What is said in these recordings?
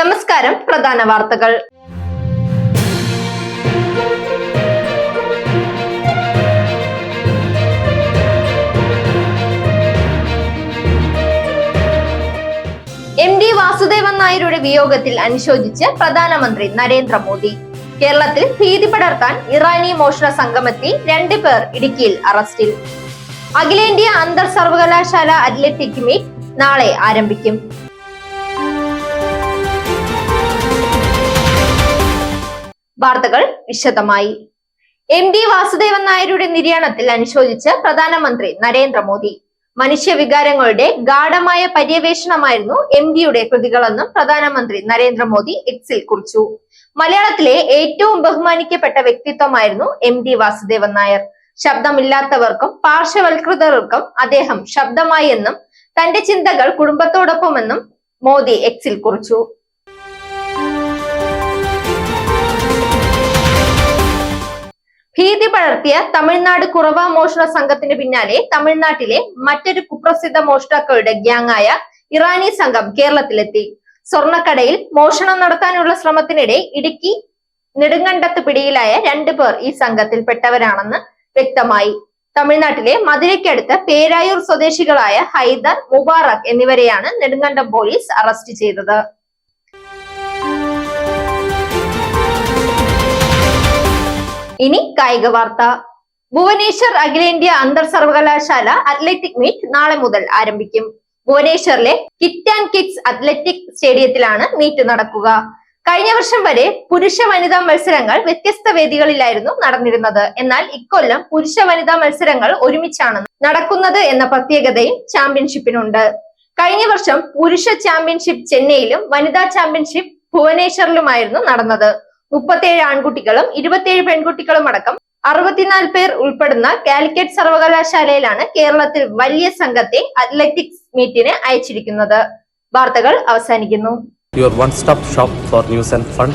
നമസ്കാരം പ്രധാന വാർത്തകൾ. എം ഡി വാസുദേവൻ നായരുടെ വിയോഗത്തിൽ അനുശോചിച്ച് പ്രധാനമന്ത്രി നരേന്ദ്രമോദി. കേരളത്തിൽ ഭീതി പടർത്താൻ ഇറാനി മോഷണ സംഘമെത്തി രണ്ടു പേർ ഇടുക്കിയിൽ അറസ്റ്റിൽ. അഖിലേന്ത്യാ അന്തർ സർവകലാശാല അത്ലറ്റിക് മീറ്റ് നാളെ ആരംഭിക്കും. വാർത്തകൾ വിശദമായി. എം ഡി വാസുദേവൻ നായരുടെ നിര്യാണത്തിൽ അനുശോചിച്ച് പ്രധാനമന്ത്രി നരേന്ദ്രമോദി. മനുഷ്യവികാരങ്ങളുടെ ഗാഠമായ പര്യവേഷണമായിരുന്നു എം ഡിയുടെ കൃതികളെന്നും പ്രധാനമന്ത്രി നരേന്ദ്രമോദി എക്സിൽ കുറിച്ചു. മലയാളത്തിലെ ഏറ്റവും ബഹുമാനിക്കപ്പെട്ട വ്യക്തിത്വമായിരുന്നു എം ഡി വാസുദേവൻ നായർ. ശബ്ദമില്ലാത്തവർക്കും പാർശ്വവൽകൃതർക്കും അദ്ദേഹം ശബ്ദമായി എന്നും തന്റെ ചിന്തകൾ കുടുംബത്തോടൊപ്പമെന്നും മോദി എക്സിൽ കുറിച്ചു. ഭീതി പടർത്തിയ തമിഴ്നാട് കുറവ മോഷണ സംഘത്തിന് പിന്നാലെ തമിഴ്നാട്ടിലെ മറ്റൊരു കുപ്രസിദ്ധ മോഷ്ടാക്കളുടെ ഗ്യാങ്ങായ ഇറാനി സംഘം കേരളത്തിലെത്തി. സ്വർണക്കടയിൽ മോഷണം നടത്താനുള്ള ശ്രമത്തിനിടെ ഇടുക്കി നെടുങ്കണ്ടത്ത് പിടിയിലായ രണ്ടു പേർ ഈ സംഘത്തിൽപ്പെട്ടവരാണെന്ന് വ്യക്തമായി. തമിഴ്നാട്ടിലെ മധുരയ്ക്കടുത്ത് പേരായൂർ സ്വദേശികളായ ഹൈദർ മുബാറക് എന്നിവരെയാണ് നെടുങ്കണ്ടം പോലീസ് അറസ്റ്റ് ചെയ്തത്. ഇനി കായിക വാർത്ത. ഭുവനേശ്വർ അഖിലേന്ത്യാ അന്തർ സർവകലാശാല അത്ലറ്റിക് മീറ്റ് നാളെ മുതൽ ആരംഭിക്കും. ഭുവനേശ്വറിലെ കിറ്റ് ആൻഡ് കിഡ്സ് അത്ലറ്റിക് സ്റ്റേഡിയത്തിലാണ് മീറ്റ് നടക്കുക. കഴിഞ്ഞ വർഷം വരെ പുരുഷ വനിതാ മത്സരങ്ങൾ വ്യത്യസ്ത വേദികളിലായിരുന്നു നടന്നിരുന്നത്. എന്നാൽ ഇക്കൊല്ലം പുരുഷ വനിതാ മത്സരങ്ങൾ ഒരുമിച്ചാണ് നടക്കുന്നത് എന്ന പ്രത്യേകതയും ചാമ്പ്യൻഷിപ്പിനുണ്ട് കഴിഞ്ഞ വർഷം പുരുഷ ചാമ്പ്യൻഷിപ്പ് ചെന്നൈയിലും വനിതാ ചാമ്പ്യൻഷിപ്പ് ഭുവനേശ്വറിലുമായിരുന്നു നടന്നത്. മുപ്പത്തേഴ് ആൺകുട്ടികളും ഇരുപത്തിയേഴ് പെൺകുട്ടികളും അടക്കം അറുപത്തിനാല് പേർ ഉൾപ്പെടുന്ന കാലിക്കറ്റ് സർവകലാശാലയിലാണ് കേരളത്തിൽ വലിയ സംഘത്തെ അത്ലറ്റിക്സ് മീറ്റിന് അയച്ചിരിക്കുന്നത്. വാർത്തകൾ അവസാനിക്കുന്നു. Your one stop shop for news and fun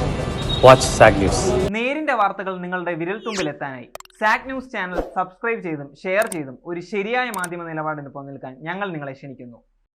watch SAG news നേരിന്റെ വാർത്തകൾ നിങ്ങളുടെ വിരൽത്തുമ്പിലെത്താനായി സാക് ന്യൂസ് ചാനൽ സബ്സ്ക്രൈബ് ചെയ്തും ഷെയർ ചെയ്തും ഒരു ശരിയായ മാധ്യമ നിലപാടിന് പോകാൻ ഞങ്ങൾ നിങ്ങളെ ക്ഷണിക്കുന്നു.